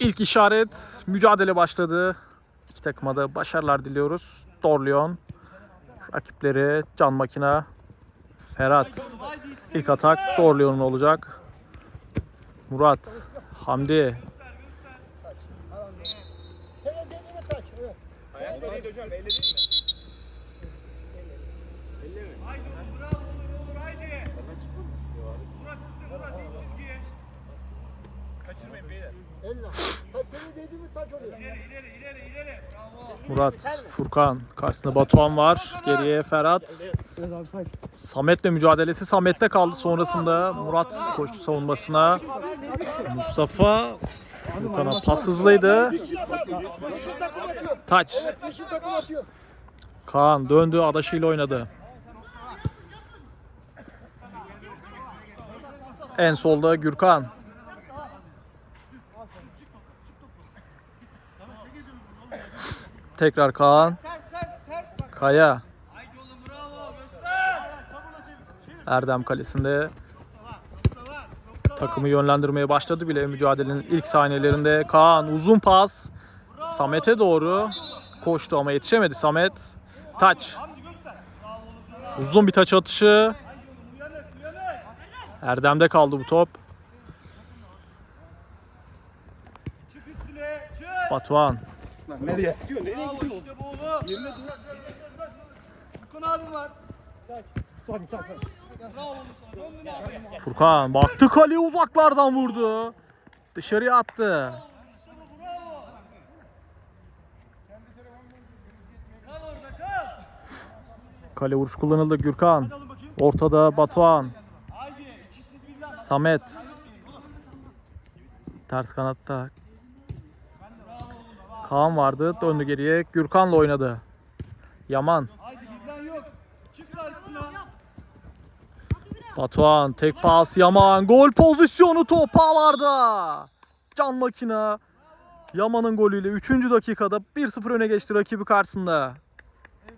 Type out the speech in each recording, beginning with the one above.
İlk işaret mücadele başladı. İki takıma da başarılar diliyoruz. Dorleon rakipleri Can Makina Ferhat ilk atak Dorleon'un olacak. Murat Hamdi Murat Furkan karşısında Batuhan var. Geriye Ferhat. Samet'le mücadelesi Samet'te kaldı sonrasında Murat koştu savunmasına. Mustafa Furkan'a pas hızlıydı. Taç. Kaan döndü adaşıyla oynadı. En solda Gürkan. Tekrar Kaan. Kaya. Erdem kalesinde takımı yönlendirmeye başladı bile mücadelenin ilk saniyelerinde. Kaan uzun pas. Samet'e doğru koştu ama yetişemedi Samet. Taç. Uzun bir taç atışı. Erdem'de kaldı bu top. Çık çık. Batuhan. Nereye? Bravo işte bu oğlum. Furkan abim var. Bravo oğlum sana. Döndün abi. Furkan baktı kaleye uzaklardan vurdu. Dışarıya attı. Kale vuruş kullanıldı Gürkan. Ortada Batuhan. Samet. Ters kanatta. Kaan vardı. Döndü geriye. Gürkan'la oynadı. Yaman. Batuhan. Tek pas. Yaman. Gol pozisyonu top ağlarda. Can makina. Yaman'ın golüyle 3. dakikada 1-0 öne geçti rakibi karşısında.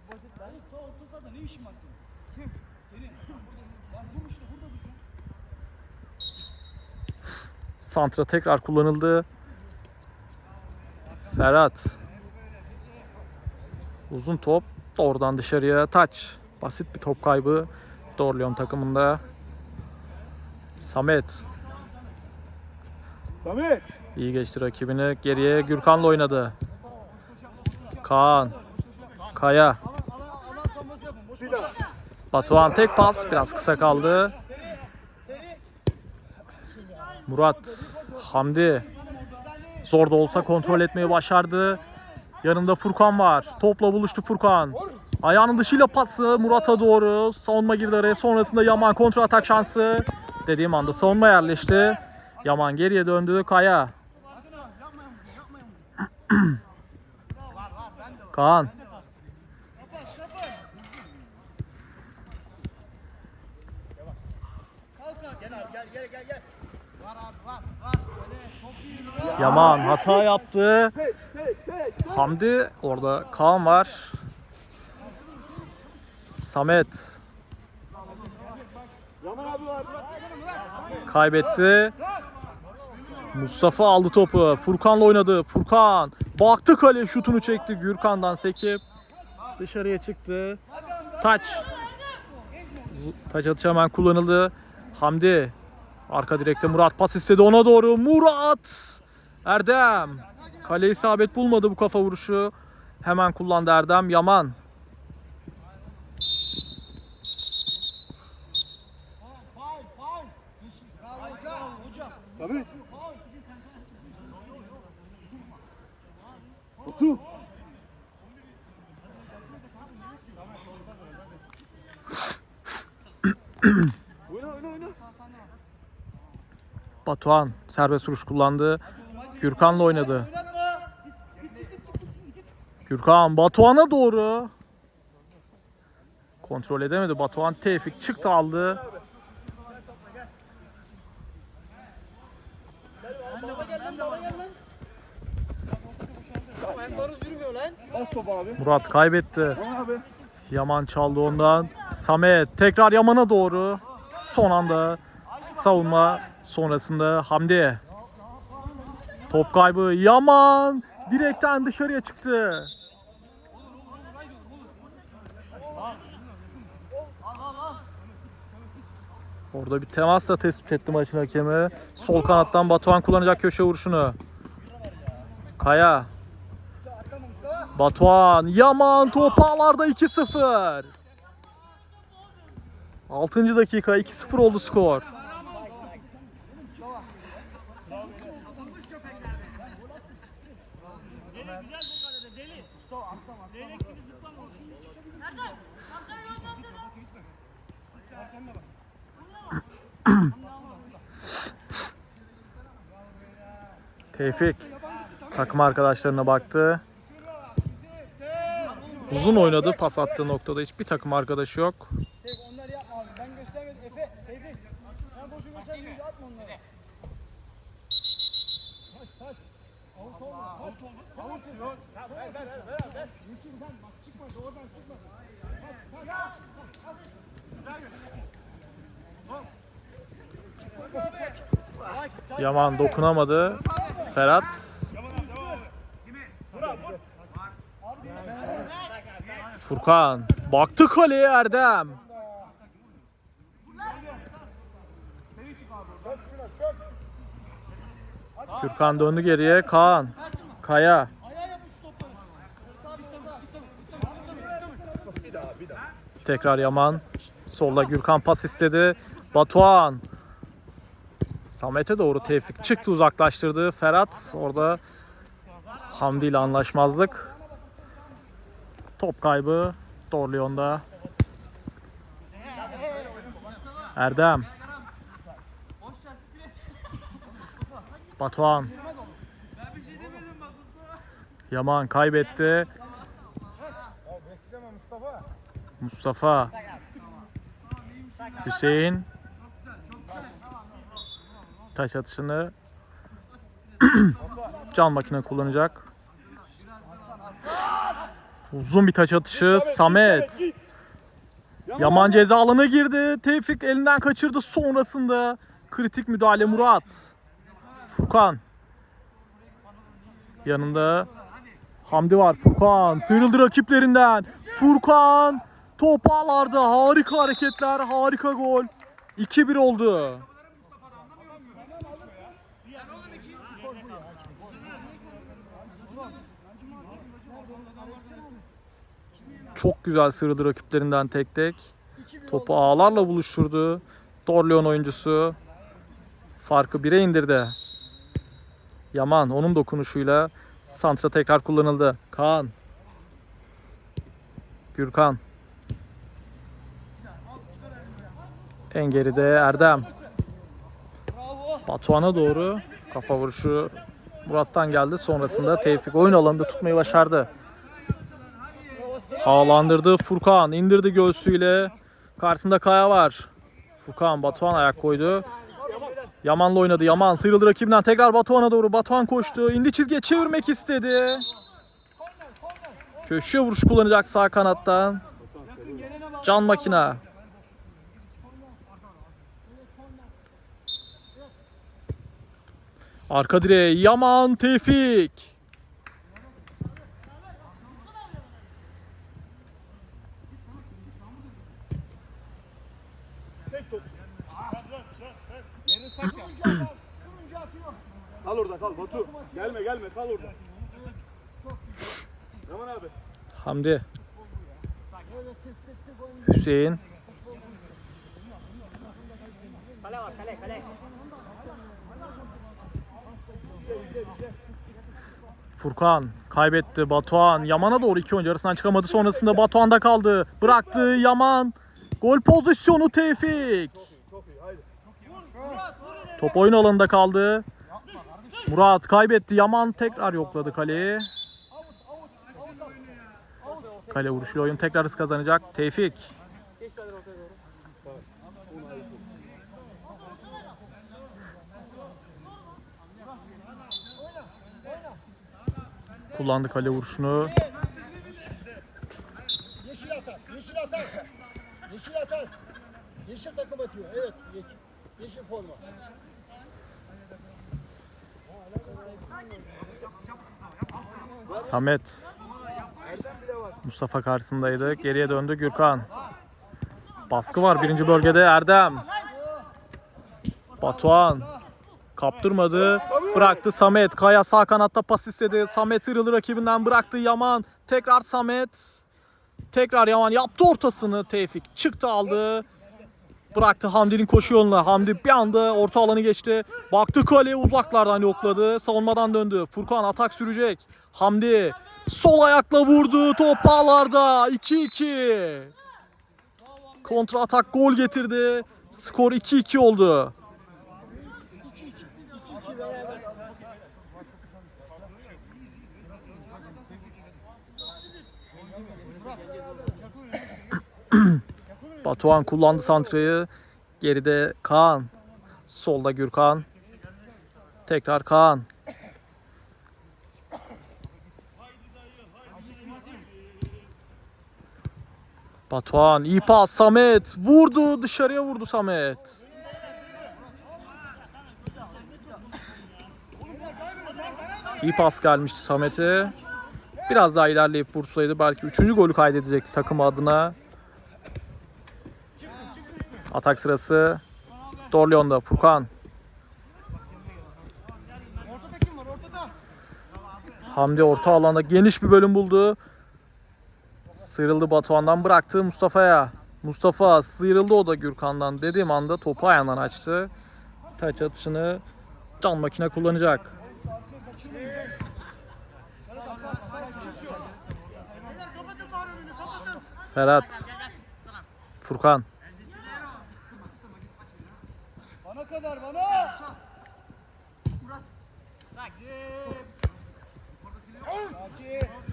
Orta orta sahada ne işin var senin? Kim? Senin. Lan dur işte burada duracaksın. Santra tekrar kullanıldı. Ferhat. Uzun top. Oradan dışarıya taç. Basit bir top kaybı. Dorleon takımında. Samet. Samet. iyi geçti rakibini. Geriye Gürkan'la oynadı. Kaan. Kaya. Batuhan tek pas. Biraz kısa kaldı. Murat. Hamdi. Zor da olsa kontrol etmeyi başardı. Yanında Furkan var. Topla buluştu Furkan. Ayağının dışıyla pası Murat'a doğru. Savunma girdi araya. Sonrasında Yaman kontra atak şansı. Dediğim anda savunma yerleşti. Yaman geriye döndü. Kaya. Kaan. Yaman hata yaptı. Hamdi orada Kaan var. Samet kaybetti. Mustafa aldı topu. Furkan'la oynadı. Furkan baktı kale şutunu çekti. Gürkan'dan sekip dışarıya çıktı. Taç. Taç atışı hemen kullanıldı. Hamdi arka direkte Murat pas istedi ona doğru. Murat Erdem kale isabet bulmadı bu kafa vuruşu. Hemen kullandı Erdem. Yaman. Otur. oyna. Batuhan serbest vuruş kullandı. Gürkan'la oynadı. Gürkan Batuhan'a doğru. Kontrol edemedi. Batuhan Tevfik çıktı aldı. Murat kaybetti. Yaman çaldı ondan. Samet tekrar Yaman'a doğru. Son anda savunma sonrasında Hamdi. Top kaybı Yaman direkten dışarıya çıktı. Orada bir temas da tespit etti maçın hakemi. Sol kanattan Batuhan kullanacak köşe vuruşunu. Kaya. Batuhan. Yaman top ağlarda 2-0. 6. dakika 2-0 oldu skor. Tevfik takım arkadaşlarına baktı. Uzun oynadı pas attığı noktada hiçbir takım arkadaşı yok. Tek onları yapma abi. Ben göstermedim. Efe, Tevfik. Sen boşu göstermeyince atma onları. Taç, taç. Avut olma. Avut olma. Avut olma. Ver, ver, ver, ver, ver. Yeşil sen bak çıkma, oradan çıkma. Taç, taç. Yaman dokunamadı. Ferhat. Furkan. Baktı kaleye Erdem. Furkan döndü geriye. Kaan. Kaya. Tekrar Yaman. Solda Gürkan pas istedi. Batuhan. Samet'e doğru Tevfik çıktı uzaklaştırdı. Ferhat orada Hamdi ile anlaşmazlık. Top kaybı Dorleon'da. Erdem. Batuhan. Yaman kaybetti. Mustafa. Hüseyin. Taş atışını can makine kullanacak. Uzun bir taç atışı Samet. Yaman ceza alanına girdi. Tevfik elinden kaçırdı. Sonrasında kritik müdahale Murat. Furkan. Yanında Hamdi var. Furkan sıyrıldı rakiplerinden. Furkan top ağlarda harika hareketler, harika gol. 2-1 oldu. Çok güzel sıyrıldı rakiplerinden tek tek. Topu ağlarla buluşturdu. Dorleon oyuncusu farkı 1'e indirdi. Yaman onun dokunuşuyla santra tekrar kullanıldı. Kaan. Gürkan. En geride Erdem. Batuhan'a doğru kafa vuruşu Murat'tan geldi. Sonrasında Tevfik oyun alanında tutmayı başardı. Havalandırdı Furkan. indirdi göğsüyle. Karşısında Kaya var. Furkan Batuhan ayak koydu. Yaman'la oynadı. Yaman sıyrıldı rakibinden. Tekrar Batuhan'a doğru. Batuhan koştu. İndi çizgiye çevirmek istedi. Köşe vuruş kullanacak sağ kanattan. Can makina. Arka direğe Yaman Tevfik. Orada kal Batu. Gelme gelme kal orada. Yaman abi. Hamdi. Hüseyin. Furkan kaybetti. Batuhan Yaman'a doğru iki oyuncu arasından çıkamadı. Sonrasında Batuhan'da kaldı. Bıraktı Yaman. Gol pozisyonu Tevfik. Top oyun alanında kaldı. Murat kaybetti. Yaman tekrar yokladı kaleyi. Kale vuruşuyla oyun tekrar hız kazanacak. Tevfik. Kullandı kale vuruşunu. Yeşil atar, yeşil atar. Yeşil atar. Yeşil takım atıyor. Evet. Yeşil. yeşil forma. Samet. Mustafa karşısındaydı. Geriye döndü Gürkan. Baskı var birinci bölgede Erdem. Batuhan. Kaptırmadı. Bıraktı Samet. Kaya sağ kanatta pas istedi. Samet sıyrıldı rakibinden bıraktı Yaman. Tekrar Samet. Tekrar Yaman yaptı ortasını. Tevfik çıktı aldı. Bıraktı Hamdi'nin koşu yoluna. Hamdi bir anda orta alanı geçti. Baktı kaleye uzaklardan yokladı. Savunmadan döndü. Furkan atak sürecek. Hamdi sol ayakla vurdu. Top ağlarda. 2-2. Kontra atak gol getirdi. Skor 2-2 oldu. Batuhan kullandı santrayı. Geride Kaan. Solda Gürkan. Tekrar Kaan. Batuhan iyi pas Samet vurdu dışarıya vurdu Samet. İyi pas gelmişti Samet'e. Biraz daha ilerleyip vursaydı belki 3. golü kaydedecekti takım adına. Atak sırası Dorleon'da Furkan. Hamdi orta alanda geniş bir bölüm buldu. Sıyrıldı Batuhan'dan bıraktı Mustafa'ya. Mustafa sıyrıldı o da Gürkan'dan dediğim anda topu ayağından açtı. Taç atışını can makine kullanacak. Ferhat. Furkan. Kadar bana.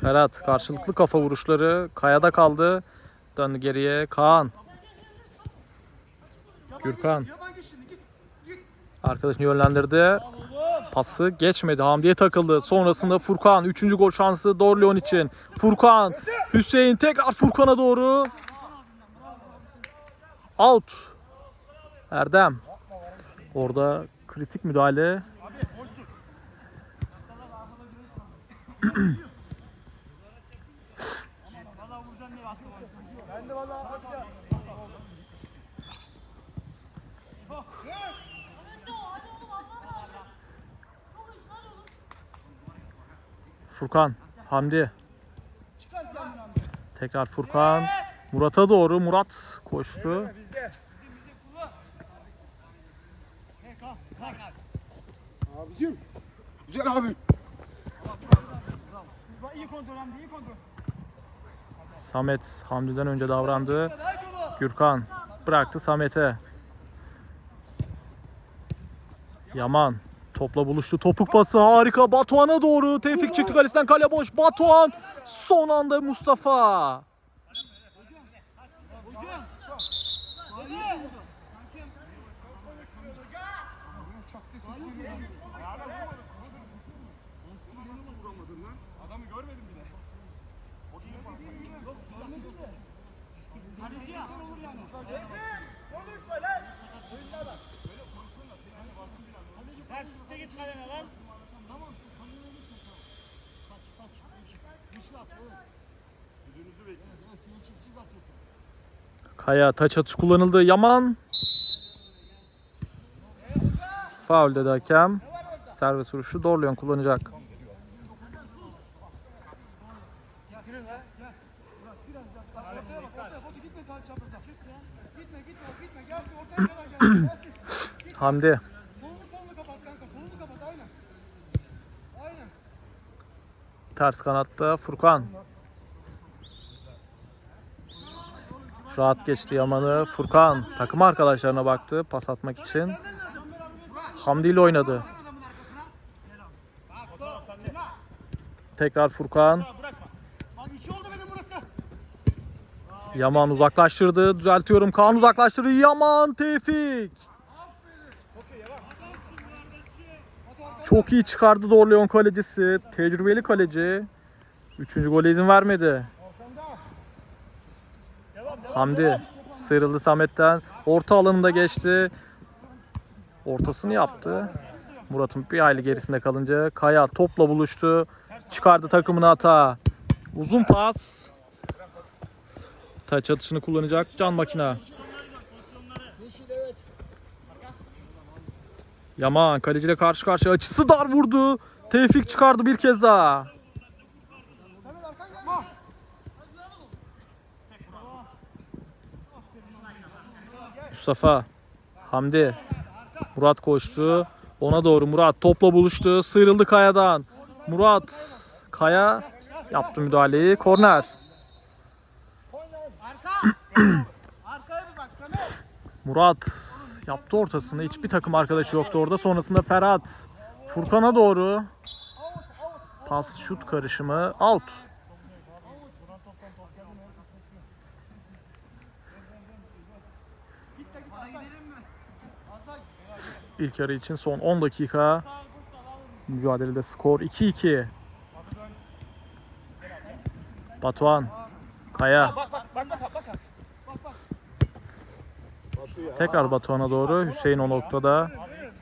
Ferhat karşılıklı kafa vuruşları kayada kaldı. Döndü geriye Kaan. Gürkan. Arkadaşını yönlendirdi. Pası geçmedi. Hamdi'ye takıldı. Sonrasında Furkan. Üçüncü gol şansı Dorleon için. Furkan. Hüseyin tekrar Furkan'a doğru. Out. Erdem. Orada kritik müdahale. Furkan. Hamdi. Tekrar Furkan. Murat'a doğru. Murat koştu. Güzel abi. İyi kontrol Hamdi iyi kontrol. Samet Hamdi'den önce davrandı. Gürkan bıraktı Samet'e. Yaman topla buluştu. Topuk pası harika. Batuhan'a doğru. Tevfik çıktı kalesinden kale boş. Batuhan son anda Mustafa. Kaya taç atış kullanıldı. Yaman. Faul dedi hakem. Servis vuruşu Dorleon kullanacak. Ortaya bak ortaya bak Rahat geçti Yaman'ı. Furkan takım arkadaşlarına baktı pas atmak için. Hamdi ile oynadı. Tekrar Furkan. Yaman uzaklaştırdı. Düzeltiyorum. Kaan uzaklaştırdı. Yaman Tevfik. Çok iyi çıkardı Dorleon kalecisi. Tecrübeli kaleci. Üçüncü gole izin vermedi. Hamdi sıyrıldı Samet'ten. Orta alanında geçti. Ortasını yaptı. Murat'ın bir hayli gerisinde kalınca Kaya topla buluştu. Çıkardı takımını hata. Uzun pas. Taç atışını kullanacak Can Makina. Yaman kaleciyle karşı karşıya açısı dar vurdu. Tevfik çıkardı bir kez daha. Mustafa, Hamdi, Murat koştu. Ona doğru Murat topla buluştu. Sıyrıldı Kaya'dan. Murat, Kaya yaptı müdahaleyi. Korner. Murat yaptı ortasını. Hiçbir takım arkadaşı yoktu orada. Sonrasında Ferhat. Furkan'a doğru. Pas şut karışımı. Out. İlk yarı için son 10 dakika. Mücadelede skor 2-2. Batuhan. Kaya. Tekrar Batuhan'a doğru. Hüseyin o noktada.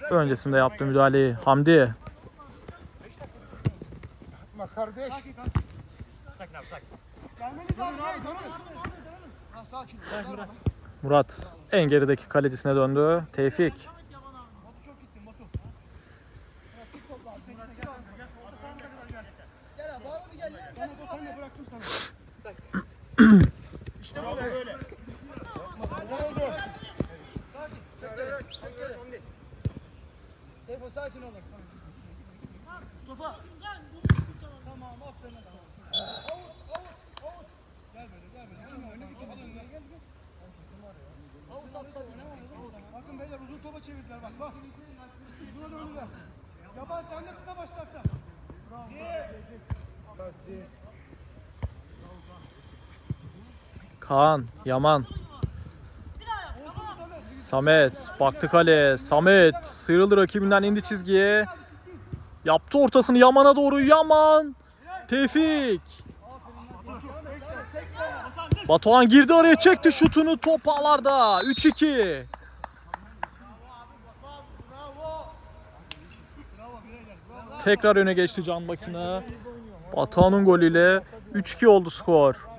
Öncesinde yaptığı müdahaleyi. Hamdi. Murat en gerideki kalecisine döndü. Tevfik. Batu çok gittin Batu. Gel abi abi gel ya. Gel Batu sen de bıraktım sana. işte böyle. böyle. Tefo sakin olun. Mustafa. Tamam aferin. Avut avut avut. Gel böyle gel böyle. Gel böyle. Gel böyle. Gel gel. Avut atla. Bakın beyler uzun topa çevirdiler bak bak. Uzuna döndüler. Yaban sen de kısa başlarsa. Bravo. Kaan. Yaman. Samet. Baktı kale. Samet. Sıyrıldı rakibinden indi çizgiye. Yaptı ortasını Yaman'a doğru. Yaman. Tevfik. Batuhan girdi araya çekti şutunu top ağlarda. 3-2. Tekrar öne geçti Can Makina. Batuhan'ın golüyle 3-2 oldu skor.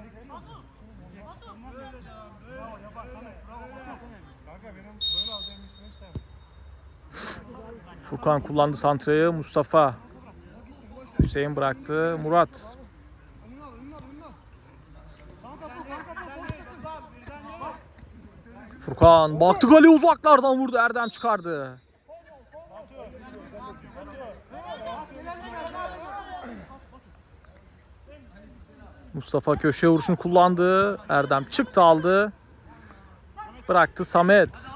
Furkan kullandı santrayı. Mustafa. Hüseyin bıraktı. Murat. Furkan baktı gole uzaklardan vurdu. Erdem çıkardı. Mustafa köşe vuruşunu kullandı. Erdem çıktı aldı. Bıraktı Samet.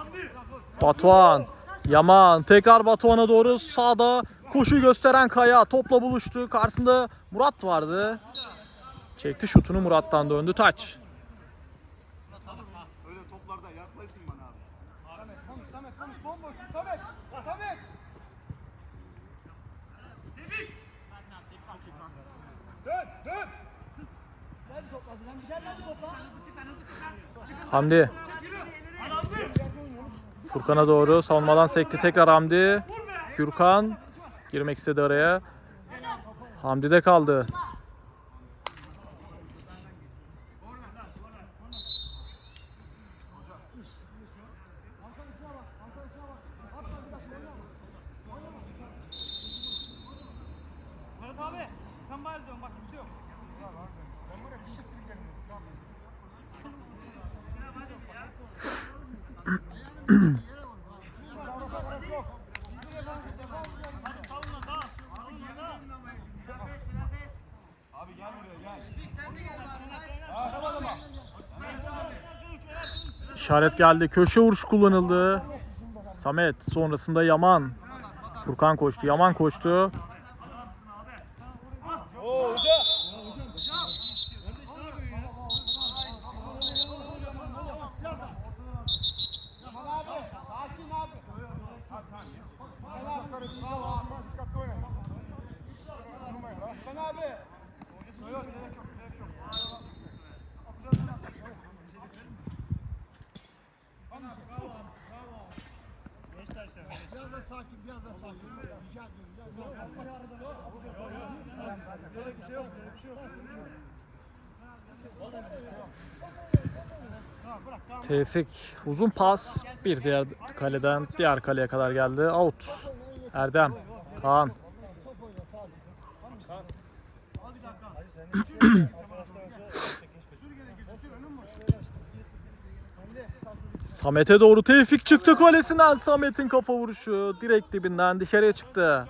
Batuhan. Yaman. Tekrar Batuhan'a doğru sağda koşu gösteren Kaya. Topla buluştu. Karşısında Murat vardı. Çekti şutunu Murat'tan döndü taç. Hamdi. Furkan'a doğru savunmadan sekti tekrar Hamdi. Gürkan girmek istedi araya. Hamdi'de kaldı. Murat abi sen bari dön bak kimse yok. Ben buraya fişek gibi geldim. Tamam. Abi gel buraya gel. İşaret geldi. Köşe vuruş kullanıldı. Samet sonrasında Yaman. Furkan koştu. Yaman koştu. Oo hoca. Tamam abi. Sakin abi. Gel abi. Dikkatli oyna. Sen abi. Yok gerek yok gerek yok. Beşiktaş'ta. Biraz da sakin, biraz da sakin. Rica ediyorum. Biraz daha sakin. Böyle bir şey yok. Böyle bir şey yok. Tevfik uzun pas bir diğer kaleden diğer kaleye kadar geldi. Out. Erdem. Kaan. Samet'e doğru Tevfik çıktı kalesinden. Samet'in kafa vuruşu direkt dibinden dışarıya çıktı.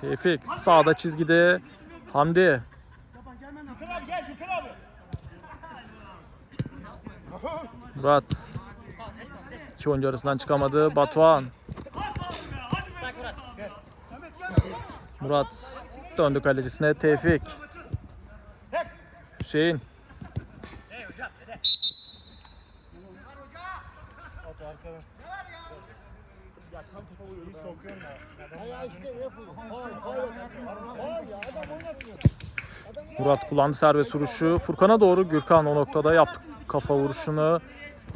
Tevfik sağda çizgide. Hamdi. Gökhan abi gel Gökhan abi. Murat. İki oyuncu arasından çıkamadı. Batuhan. Murat döndü kalecisine. Tevfik. Hüseyin. Murat kullandı serbest vuruşu. Furkan'a doğru Gürkan o noktada yaptı kafa vuruşunu.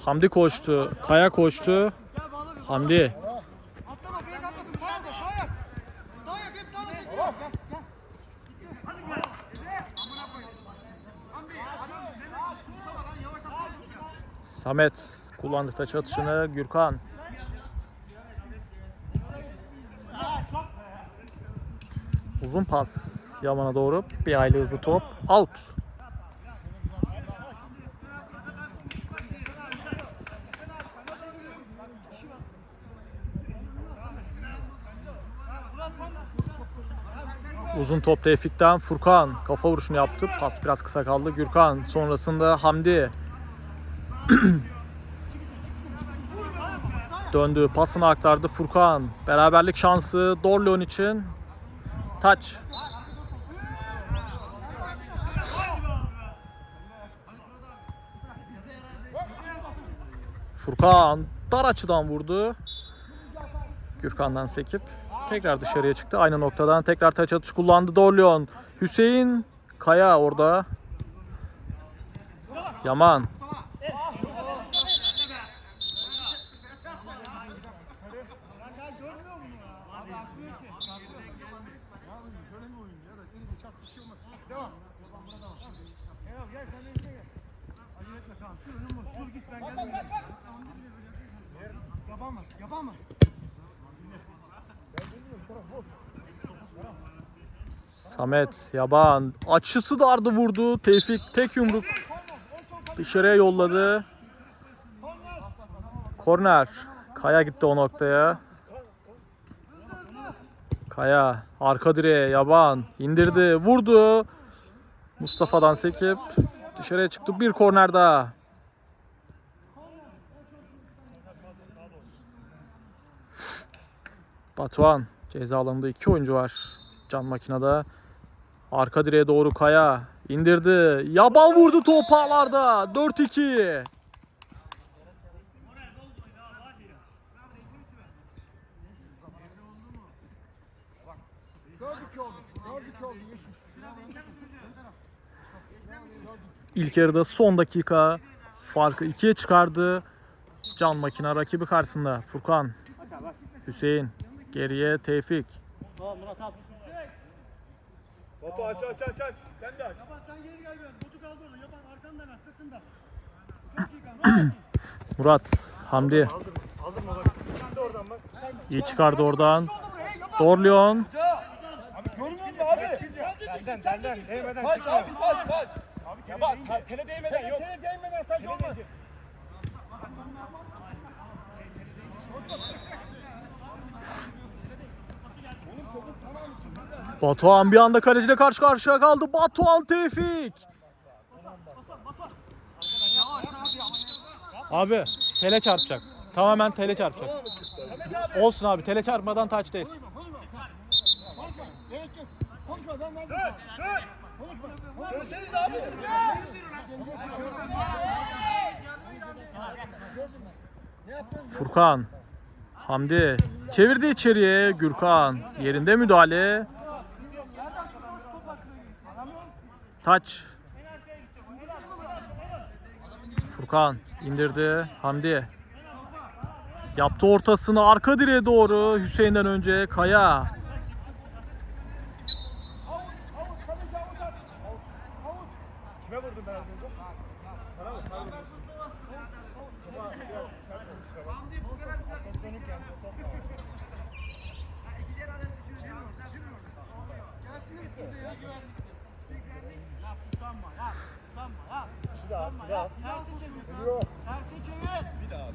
Hamdi koştu. Kaya koştu. Hamdi. Samet kullandı taç atışını. Gürkan. Uzun pas Yaman'a doğru. Bir aile hızlı top. Out. Uzun top Tevfik'ten Furkan kafa vuruşunu yaptı. Pas biraz kısa kaldı. Gürkan sonrasında Hamdi döndü. Pasını aktardı Furkan. Beraberlik şansı Dorleon için. Taç. Furkan dar açıdan vurdu. Gürkan'dan sekip tekrar dışarıya çıktı. Aynı noktadan tekrar taç atış kullandı Dorleon. Hüseyin Kaya orada. Yaman. Devam. Gel Samet, Yaban. Açısı dardı vurdu. Tevfik tek yumruk dışarıya yolladı. Korner. Kaya gitti o noktaya. Kaya arka direğe Yaban indirdi, vurdu. Mustafa'dan sekip dışarıya çıktı. Bir korner daha. Batuhan ceza alanında iki oyuncu var. Can makinede. Arka direğe doğru Kaya indirdi. Yaban vurdu top ağlarda. 4-2. Gördük ki oldu. Gördük ki oldu. Yeşil. İlk yarıda son dakika farkı ikiye çıkardı. Can makina rakibi karşısında. Furkan, Hüseyin, geriye Tevfik. Batu aç aç aç aç. Sen de aç. Yapan sen geri gel biraz. Botu kaldı orada. Yapan arkandan hemen sırtında. Çok iyi kanka. Murat, Hamdi Aldırma bak. Şimdi oradan bak. iyi çıkardı oradan. Dorleon, Abi görmüyor musun abi? Benden benden. Değmeden kaç abi kaç kaç. Abi ya bak tele değmeden yok. Tele değmeden taç olmaz. Batuhan bir anda kaleciyle karşı karşıya kaldı. Batuhan Tevfik. Abi tele çarpacak. Tamamen tele çarpacak. Olsun abi tele çarpmadan taç değil. Furkan, Hamdi çevirdi içeriye. Gürkan yerinde müdahale. Taç. Furkan indirdi. Hamdi. Yaptı ortasını arka direğe doğru Hüseyin'den önce Kaya.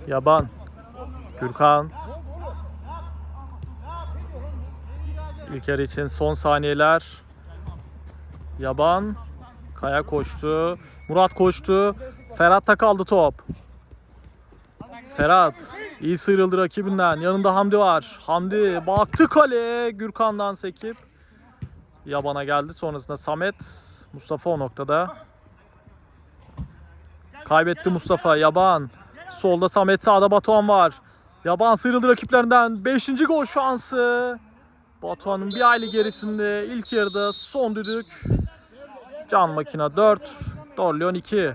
Yaban. Gürkan. İlk yarı için son saniyeler. Yaban. Kaya koştu. Murat koştu. Ferhat da kaldı top. Ferhat iyi sıyrıldı rakibinden. Yanında Hamdi var. Hamdi baktı kaleye. Gürkan'dan sekip. Yaban'a geldi. Sonrasında Samet. Mustafa o noktada. Kaybetti Mustafa. Yaban. Solda Samet sağda Batuhan var. Yaban sıyrıldı rakiplerinden. 5. gol şansı. Batuhan'ın bir aylık gerisinde ilk yarıda son düdük. Can Makina 4. Dorleon 2.